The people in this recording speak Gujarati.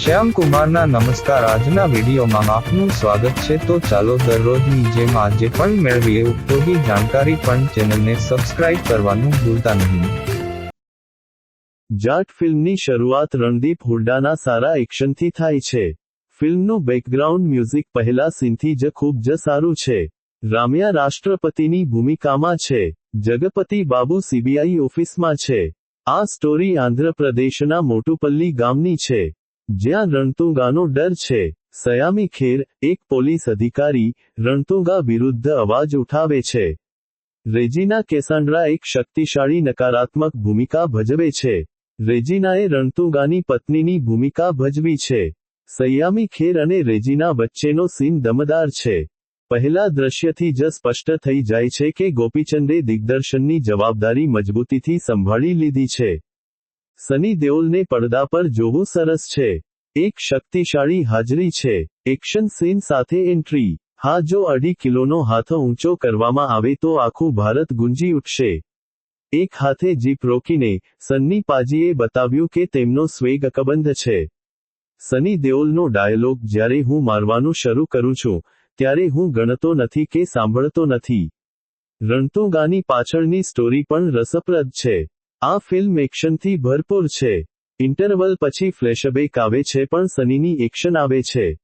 શ્યામ કુમારના નમસ્કાર. આજના વિડીયોમાં આપનું સ્વાગત છે. તો ચાલો દરરોજની જેમ આજે પણ મેળવીએ. ઉપયોગી જાણકારી પણ ચેનલને સબસ્ક્રાઇબ કરવાનું ભૂલતા નહીં. જાટ ફિલ્મની શરૂઆત રણદીપ હુડ્ડાના સારા એક્શનથી થાય છે. ફિલ્મનું બેકગ્રાઉન્ડ મ્યુઝિક પહેલા સીનથી જ ખૂબ જ સારું છે. રામ્યા રાષ્ટ્રપતિની ભૂમિકામાં છે. જગપતિ બાબુ સીબીઆઈ ઓફિસમાં છે. આ સ્ટોરી આંધ્રપ્રદેશના મોટુપલ્લી ગામની છે. જ્યાં રણતુંગાનો ડર છે. સયામી ખેર, એક પોલીસ અધિકારી, રણતુંગા વિરુદ્ધ અવાજ ઉઠાવે છે. રેજીના કેસાન્ડ્રા એક શક્તિશાળી નકારાત્મક ભૂમિકા ભજવે છે. રેજીનાએ રણતુંગાની પત્નીની ભૂમિકા ભજવી છે. સૈયામી ખેર અને રેજીના વચ્ચેનો સીન દમદાર છે. પહેલા દ્રશ્યથી જ સ્પષ્ટ થઈ જાય છે કે ગોપીચંદે દિગ્દર્શનની જવાબદારી મજબૂતીથી સંભાળી લીધી છે. સની દેઓલને પડદા પર જોવું સરસ છે. એક શક્તિશાળી હાજરી છે. એક્શન સીન સાથે એન્ટ્રી. હા, જો અઢી કિલોનો હાથ ઊંચો કરવામાં આવે તો આખું ભારત ગુંજી ઉઠશે. એક હાથે જીપ રોકીને સન્ની પાજીએ બતાવ્યું કે તેમનો સ્વેગ અકબંધ છે. સની દેઓલનો ડાયલોગ જ્યારે હું મારવાનું શરૂ કરું છું, ત્યારે હું ગણતો નથી કે સાંભળતો નથી. રણતુંગાની પાછળની સ્ટોરી પણ રસપ્રદ છે. આ ફિલ્મ એક્શનથી ભરપૂર છે. ઇન્ટરવલ પછી ફ્લેશબેક આવે છે પણ સનીની એક્શન આવે છે.